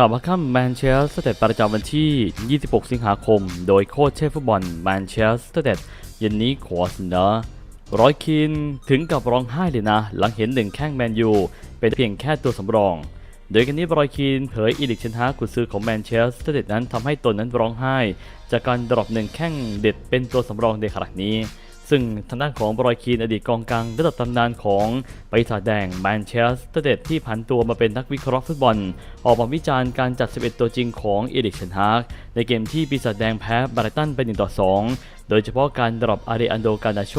ข่าวมาค่ำแมนเชสเตอร์เดประจำวันที่ 26 สิงหาคม โดยโค้ชเชฟฟุตบอลแมนเชสเตอร์เดเย็นนี้ขอเสนอร้อยคินถึงกับร้องไห้เลยนะ หลังเห็นหนึ่งแข้งแมนยู เป็นเพียงแค่ตัวสำรอง โดยกันนี้บรอยคีนเผยอีลิกเชนฮากุซือของแมนเชสเตอร์เดนั้นทำให้ตนนั้นร้องไห้ จากการดรอปหนึ่งแข้งเด็ดเป็นตัวสำรองในขณะนี้ ซึ่งทางด้านของบรอยคีนอดีตกองกลางระดับตำนานของปีศาจแดงแมนเชสเตอร์เดที่ผันตัวมาเป็นนักวิเคราะห์ฟุตบอล ออกมาวิจารณ์การจัด 11 ตัวจริงของเอริกเชนฮากในเกมที่ปีศาจแดงแพ้บาร์ตันไป1ต่อ2 โดยเฉพาะการดรอปอาริอันโดกานาโช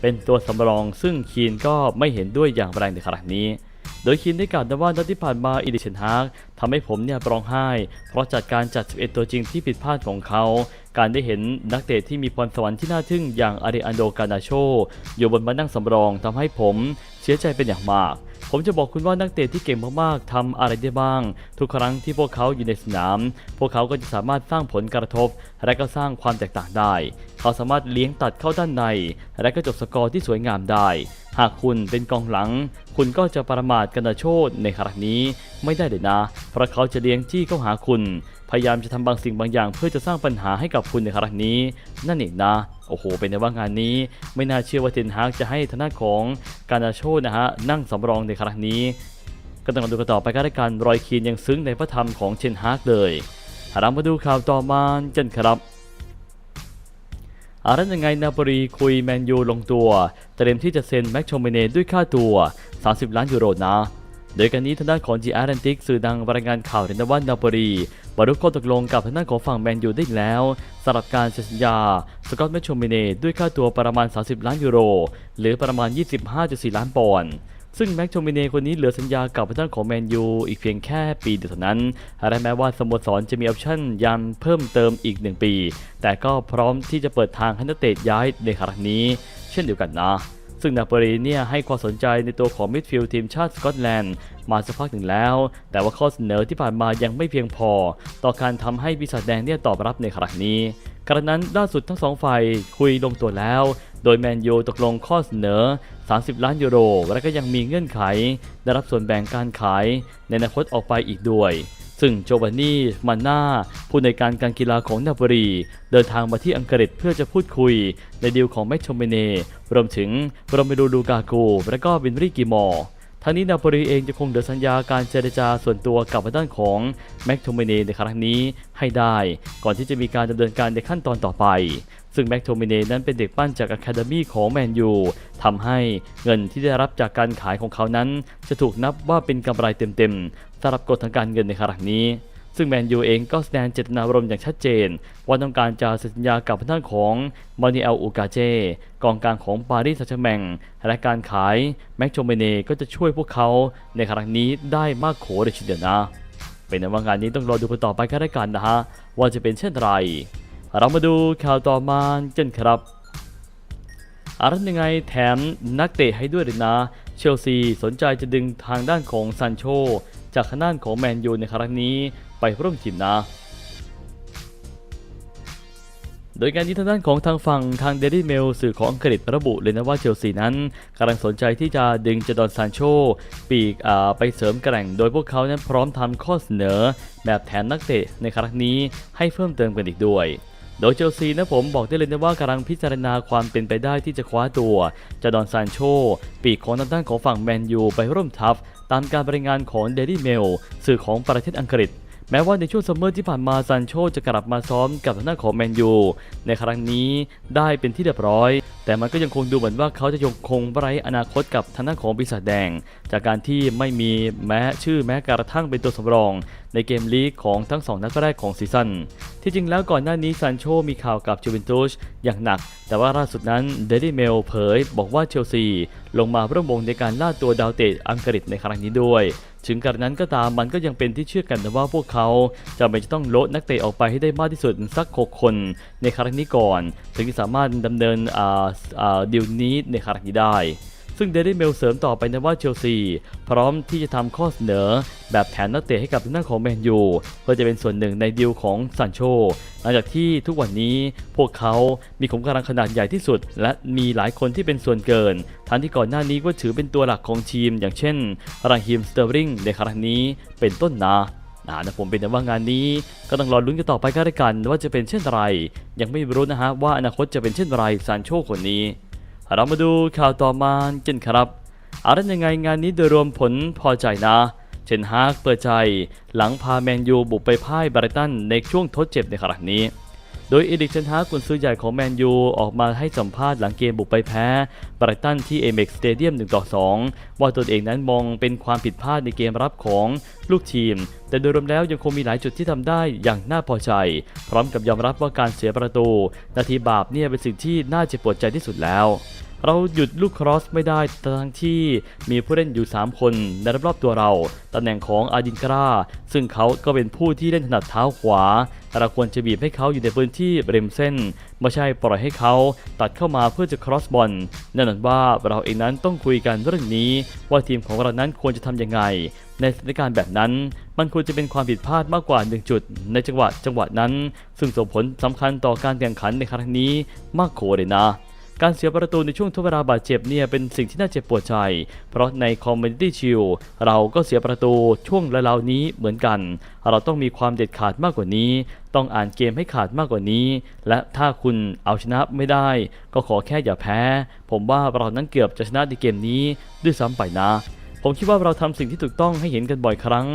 เป็นตัวสำรองซึ่งคีนก็ไม่เห็นด้วยอย่างแรงในขณะนี้โดยคินได้กล่าวนะว่านัดที่ผ่านมาอีดิเชนฮากทำให้ผมเนี่ยร้องไห้ เพราะจัดการจัด 11 ตัวจริงที่ผิดพลาดของเขา การได้เห็นนักเตะที่มีพรสวรรค์ที่น่าทึ่งอย่างอาริอันโดกานาโชอยู่บนมานั่งสำรองทำให้ผมเสียใจเป็นอย่างมากผมจะบอกคุณว่านักเตะที่เก่งมากๆทำอะไรได้บ้าง ทุกครั้งที่พวกเขาอยู่ในสนาม พวกเขาก็จะสามารถสร้างผลกระทบ และก็สร้างความแตกต่างได้ เขาสามารถเลี้ยงตัดเข้าด้านใน และก็จบสกอร์ที่สวยงามได้ หากคุณเป็นกองหลัง คุณก็จะประมาทกันาโชดในครั้งนี้ไม่ได้เลยนะ เพราะเขาจะเลี้ยงจี้เข้าหาคุณ พยายามจะทำบางสิ่งบางอย่าง เพื่อจะสร้างปัญหาให้กับคุณในครั้งนี้ นั่นเองนะ โอ้โห เป็นในว่างานนี้ ไม่น่าเชื่อว่าเทนฮากจะให้ทางด้านของการาโชนะฮะนั่งสำรองในครั้งนี้ก็ต้องมาดูกันต่อไปก็ได้การรอยคีนยังซึ้งในพระธรรมของเชนฮากเลยเรามาดูข่าวต่อมากันครับอารันยังไงนาโปลีคุยแมนยูลงตัว เตรียมที่จะเซ็นแม็กโชเมเน่ด้วยค่าตัว 30 ล้านยูโรนะ โดยการนี้ทางด้านของจีอาร์แอนติกสื่อดังรายงานข่าวเรนว่านาโปลีบรรลุข้อตกลงกับทางด้านของฝั่งแมนยูได้แล้วสำหรับการเซ็นสัญญาสกอตแมกโชเมเน่ด้วยค่าตัวประมาณ 30 ล้านยูโร หรือประมาณ 25.4 ล้านปอนด์ซึ่งแม็กโชมิเน่คนนี้เหลือสัญญากับทางด้านของแมนยูอีกเพียงแค่ปีเดียวเท่านั้นและแม้ว่าสโมสรจะมีออปชั่นยันเพิ่มเติมอีก 1 ปี แต่ก็พร้อมที่จะเปิดทางให้นักเตะย้ายในครั้งนี้ เช่นเดียวกันนะ ซึ่งนาโปลีเนี่ยให้ความสนใจในตัวของมิดฟิลด์ทีมชาติสกอตแลนด์มาสักพักหนึ่งแล้ว แต่ว่าข้อเสนอที่ผ่านมายังไม่เพียงพอ ต่อการทำให้ปีศาจแดงเนี่ยตอบรับในครั้งนี้กระนั้นล่าสุดทั้งสองฝ่ายคุยลงตัวแล้ว โดยแมนยูตกลงข้อเสนอ 30 ล้านยูโร และก็ยังมีเงื่อนไข ได้รับส่วนแบ่งการขาย ในอนาคตออกไปอีกด้วย ซึ่งโจวานนี่มันนาผู้ในการการกีฬาของนาโปลีเดินทางมาที่อังกฤษเพื่อจะพูดคุย ในดีลของแมคโชเมเน่รวมถึงโรเมโดลูกาโกและก็วินริกิมอร์ทางนี้นาโปลีเองจะคงเดินสัญญาการเจรจาส่วนตัวกับทาด้านของแม็กโทเมเนในครั้งนี้ให้ได้ ก่อนที่จะมีการดำเนินการในขั้นตอนต่อไป ซึ่งแม็กโทเมเนนั้นเป็นเด็กปั้นจากอะคาเดมีของแมนยูทำให้เงินที่ได้รับจากการขายของเขานั้น จะถูกนับว่าเป็นกำไรเต็มๆสำหรับกฎทางการเงินในครั้งนี้ ซึ่งแมนยูเองก็แสดงเจตนารมณ์อย่างชัดเจน ว่าต้องการจะสัญญากับทางด้านของมานิเอลอูกาเจกองกลางของปารีสแซงต์แชร์แมงและการขายแม็กโชเมเน่ก็จะช่วยพวกเขาในครั้งนี้ได้มากโขเลยทีเดียวนะเป็นในว่างานนี้ต้องรอดูกันต่อไปก็ได้กันนะฮะว่าจะเป็นเช่นไร เรามาดูข่าวต่อมากันครับอะไรยังไงแถมนักเตะให้ด้วยเลยนะ เชลซีสนใจจะดึงทางด้านของซันโช จากทางด้านของแมนยูในครั้งนี้ไปร่วมทีมนะ โดยการที่ทางด้านของทางฝั่งทางเดลี่เมลสื่อของอังกฤษระบุเลยนะว่าเชลซีนั้นกำลังสนใจที่จะดึงจดอนซานโช ปีกอ่าไปเสริมแกร่ง โดยพวกเขานั้นพร้อมทำข้อเสนอ แบบแถมนักเตะในครั้งนี้ให้เพิ่มเติมกันอีกด้วย โดยเชลซีนะผมบอกได้เลยนะว่ากำลังพิจารณาความเป็นไปได้ที่จะคว้าตัวจดอนซานโช ปีกของทางด้านของฝั่งแมนยูไปร่วมทัพ ตามการรายงานของเดลี่เมลสื่อของประเทศอังกฤษแม้ว่าในช่วงซัมเมอร์ที่ผ่านมาซันโชจะกลับมาซ้อมกับทางด้านของแมนยูในครั้งนี้ได้เป็นที่เรียบร้อย แต่มันก็ยังคงดูเหมือนว่าเขาจะยังคงไร้อนาคตกับทางด้านของปีศาจแดง จากการที่ไม่มีแม้ชื่อแม้กระทั่งเป็นตัวสำรอง ในเกมลีกของทั้งสองนัดแรกของซีซั่น ที่จริงแล้วก่อนหน้านี้ซันโชมีข่าวกับจูเวนตุสอย่างหนัก แต่ว่าล่าสุดนั้นเดลี่เมลเผยบอกว่าเชลซี ลงมาร่วมวงในการล่าตัวดาวเตะอังกฤษในครั้งนี้ด้วย ถึงกระนั้นก็ตามมันก็ยังเป็นที่เชื่อกันนะว่าพวกเขาจะไม่จะต้องลดนักเตะออกไปให้ได้มากที่สุดสัก 6 คนในครั้งนี้ก่อน ถึงจะสามารถดำเนินดีลนี้ในครั้งนี้ได้ ซึ่งเดลี่เมลเสริมต่อไปนะว่าเชลซี พร้อมที่จะทำข้อเสนอ แบบแผนนักเตะให้กับทางด้านของแมนยูเพื่อจะเป็นส่วนหนึ่งในดีลของซันโชหลังจากที่ทุกวันนี้พวกเขามีขุมกำลังขนาดใหญ่ที่สุด และมีหลายคนที่เป็นส่วนเกิน ทั้งที่ก่อนหน้านี้ก็ถือเป็นตัวหลักของทีม อย่างเช่นราฮิมสเตอร์ริงในครั้งนี้เป็นต้นนะนะนะผมเป็นแต่ว่างานนี้ก็ต้องรอลุ้นกันต่อไปก็แล้วกันว่าจะเป็นเช่นไร ยังไม่รู้นะฮะว่าอนาคตจะเป็นเช่นไรซานโชคนนี้ เรามาดูข่าวต่อมากันครับอาละยังไงงานนี้โดยรวมผลพอใจนะเชนฮากเปิดใจ หลังพาแมนยูบุกไปพ่ายบริตันในช่วงทดเจ็บในครั้งนี้ โดยเอดิกเชนฮากกุนซื้อใหญ่ของแมนยูออกมาให้สัมภาษณ์หลังเกมบุกไปแพ้บรตันที่เอเม็กสเตเดียม1ต่อ2ว่าตนเองนั้นมองเป็นความผิดพลาดในเกมรับของลูกทีม แต่โดยรวมแล้วยังคงมีหลายจุดที่ทำได้อย่างน่าพอใจ พร้อมกับยอมรับว่าการเสียประตู นาทีบาปเนี่ยเป็นสิ่งที่น่าเจ็บปวดใจที่สุดแล้ว เราหยุดลูกครอสไม่ได้ทั้งที่มีผู้เล่นอยู่ 3 คนในรอบตัวเราตำแหน่งของอาดินกราซึ่งเขาก็เป็นผู้ที่เล่นถนัดเท้าขวาเราควรจะบีบให้เขาอยู่ในพื้นที่ริมเส้น ไม่ใช่ปล่อยให้เขาตัดเข้ามาเพื่อจะครอสบอลแน่นอนว่าเราเองนั้นต้องคุยกันเรื่องนี้ ว่าทีมของเรานั้นควรจะทำยังไง ในสถานการณ์แบบนั้น มันควรจะเป็นความผิดพลาดมากกว่า 1 จุด ในจังหวะจังหวะนั้น ซึ่งส่งผลสำคัญต่อการแข่งขันในครั้งนี้มากโขเลยนะ การเสียประตูในช่วงทดเวลาบาดเจ็บเนี่ยเป็นสิ่งที่น่าเจ็บปวดใจ เพราะในคอมมูนิตี้ชิลเราก็เสียประตูช่วงราวๆนี้เหมือนกัน เราต้องมีความเด็ดขาดมากกว่านี้ ต้องอ่านเกมให้ขาดมากกว่านี้ และถ้าคุณเอาชนะไม่ได้ ก็ขอแค่อย่าแพ้ ผมว่าเรานั้นเกือบจะชนะในเกมนี้ด้วยซ้ำไปนะ ผมคิดว่าเราทำสิ่งที่ถูกต้องให้เห็นกันบ่อยครั้ง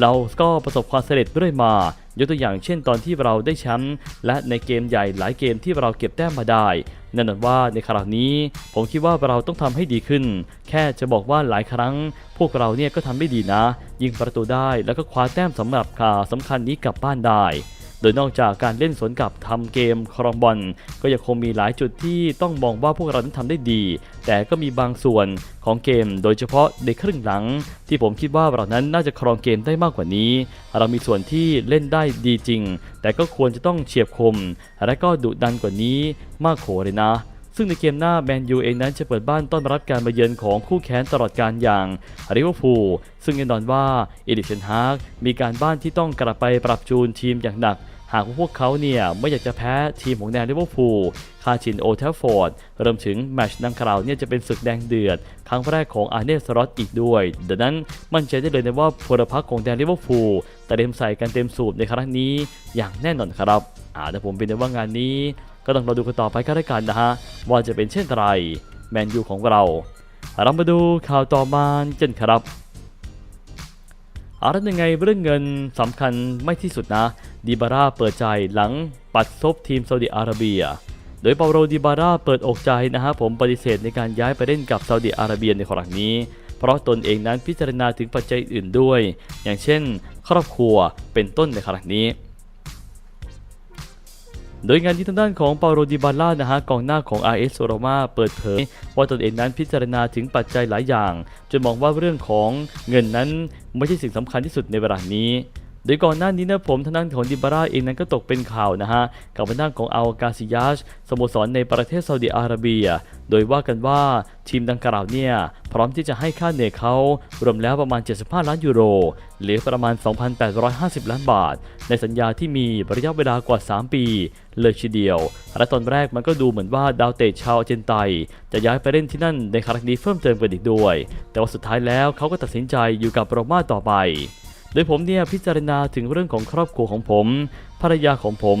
เราก็ประสบความสำเร็จเรื่อยมา ยกตัวอย่างเช่นตอนที่เราได้แชมป์และในเกมใหญ่หลายเกมที่เราเก็บแต้มมาได้แน่นอนว่าในคราวนี้ผมคิดว่าเราต้องทำให้ดีขึ้น แค่จะบอกว่าหลายครั้ง พวกเราเนี่ยก็ทำได้ดีนะ ยิงประตูได้แล้วก็คว้าแต้มสำหรับข่าวสำคัญนี้กลับบ้านได้ โดยนอกจากการเล่นสวนกับทำเกมครองบอลก็ยังคงมีหลายจุดที่ต้องมองว่าพวกเรานั้นทำได้ดี แต่ก็มีบางส่วนของเกม โดยเฉพาะในครึ่งหลัง ที่ผมคิดว่าเรานั้นน่าจะครองเกมได้มากกว่านี้ เรามีส่วนที่เล่นได้ดีจริง แต่ก็ควรจะต้องเฉียบคม และก็ดุดันกว่านี้มากโขเลยนะ ซึ่งในเกมหน้าแมนยูเองนั้นจะเปิดบ้านต้อนรับการมาเยือนของคู่แข่งตลอดการอย่างริเวอร์พูลซึ่งแน่นอนว่าเอดิเชนฮาร์กมีการบ้านที่ต้องกลับไปปรับจูนทีมอย่างหนัก หากพวกเขาเนี่ยไม่อยากจะแพ้ทีมของแดนลิเวอร์พูลคาชินโอเทลฟอร์ดรวมถึงแมชดังกล่าวเนี่ยจะเป็นศึกแดงเดือด ครั้งแรกของอาร์เนสรอตอีกด้วย ดังนั้นมั่นใจได้เลยนะว่าพลพรรคของแดนลิเวอร์พูลแต่เต็มใส่กันเต็มสูบในครั้งนี้อย่างแน่นอนครับอาแต่ผมเป็นในว่างานนี้ ก็ต้องรอดูกันต่อไปก็แล้วกันนะฮะ ว่าจะเป็นเช่นไรแมนยูของเราเรามาดูข่าวต่อมากันครับอาละยังไงเรื่องเงินสำคัญไม่ที่สุดนะดิบาร่าเปิดใจหลังปัดซบทีมซาอุดิอาระเบีย โดยเปาโรดิบาร่าเปิดอกใจนะฮะผมปฏิเสธในการย้ายไปเล่นกับซาอุดิอาระเบียในครั้งนี้ เพราะตนเองนั้นพิจารณาถึงปัจจัยอื่นด้วย อย่างเช่น ครอบครัวเป็นต้นในครั้งนี้ โดยงานที่ทางด้านของเปาโรดิบาล่านะฮะกองหน้าของ RS โรมาเปิดเผยว่าตนเองนั้นพิจารณาถึงปัจจัยหลายอย่างจนมองว่าเรื่องของเงินนั้นไม่ใช่สิ่งสำคัญที่สุดในเวลานี้ โดยก่อนหน้านี้นะผมทางด้านของดิบาร่าเองนั้นก็ตกเป็นข่าวนะฮะกับทางด้านของอัลกาซิยาชสโมสรในประเทศซาอุดิอาระเบีย โดยว่ากันว่าทีมดังกล่าวเนี่ยพร้อมที่จะให้ค่าเหนื่อยเขารวมแล้วประมาณ 75 ล้านยูโร หรือประมาณ 2,850 ล้านบาท ในสัญญาที่มีระยะเวลากว่า 3 ปี เลยทีเดียว และตอนแรกมันก็ดูเหมือนว่าดาวเตะชาวอาร์เจนไต จะย้ายไปเล่นที่นั่นในครั้งนี้เพิ่มเติมกันอีกด้วย แต่ว่าสุดท้ายแล้วเขาก็ตัดสินใจอยู่กับโรม่าต่อไป โดยผมเนี่ยพิจารณาถึงเรื่องของครอบครัวของผม ภรรยาของผม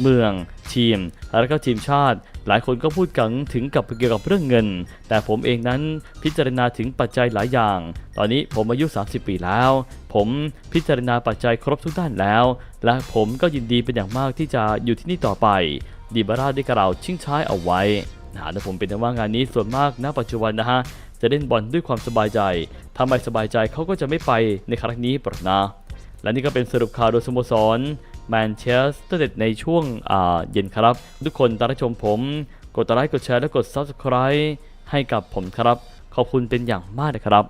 เมือง ทีม และก็ทีมชาติ หลายคนก็พูดกันถึงกับเกี่ยวกับเรื่องเงิน แต่ผมเองนั้นพิจารณาถึงปัจจัยหลายอย่าง ตอนนี้ผมอายุ 30 ปีแล้ว ผมพิจารณาปัจจัยครบทุกด้านแล้ว และผมก็ยินดีเป็นอย่างมากที่จะอยู่ที่นี่ต่อไปดีบาร่าได้กล่าวชิงช้ายเอาไว้นะแต่ผมเป็นแต่ว่างานนี้ส่วนมากณปัจจุบันนะฮะ จะเล่นบอลด้วยความสบายใจถ้าไม่สบายใจเขาก็จะไม่ไปในครั้งนี้ปรนะ และนี่ก็เป็นสรุปข่าวโดยสโมสรแมนเชสเตอร์เดในช่วงเย็นครับ ทุกคนตามชมผม กดไลค์กดแชร์และกด Subscribe ให้กับผมครับ ขอบคุณเป็นอย่างมากนะครับ